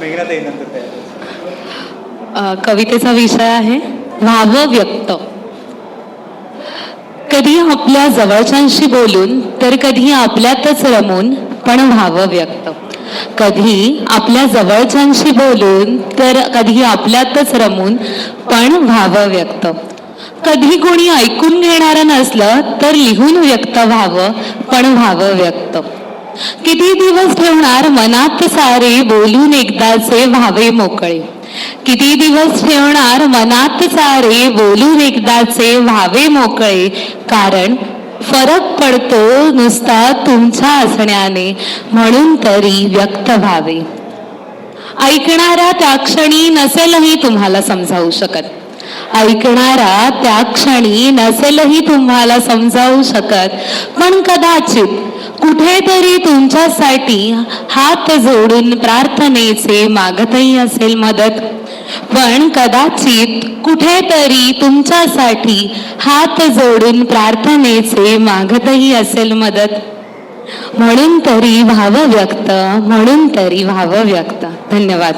मेघनात नंतर तयार. अ, कवितेचा विषय आहे व्हावं व्यक्त. कधी आपल्या जवळच्यांशी बोलून तर कधी आपल्यातच रमून पण व्हावं व्यक्त. कधी आपल्या जवळच्यांशी बोलून तर कधी आपल्यातच रमून पण व्हावं व्यक्त. कधी कोणी ऐकून घेणारं नसलं तर लिहून व्यक्त व्हावं पण व्हावं व्यक्त. किती दिवस ठेवणार मनात सारे बोलून एकदाचे व्हावे मोकळे? किती दिवस ठेवणार मनात सारे बोलून एकदाचे व्हावे मोकळे? कारण फरक पडतो नुसता तुमच्या असण्याने म्हणून तरी व्यक्त व्हावे. ऐकणारा त्या क्षणी नसेलही तुम्हाला समजावू शकत. ऐकणारा त्या क्षणी नसेलही तुम्हाला समजावू शकत. पण कदाचित कुठेतरी तुमच्यासाठी हात जोडून प्रार्थनेचे मागतही असेल मदत. पण कदाचित कुठेतरी तुमच्यासाठी हात जोडून प्रार्थनेचे मागतही असेल मदत. म्हणून तरी व्हावं व्यक्त म्हणून तरी व्हावं व्यक्त धन्यवाद.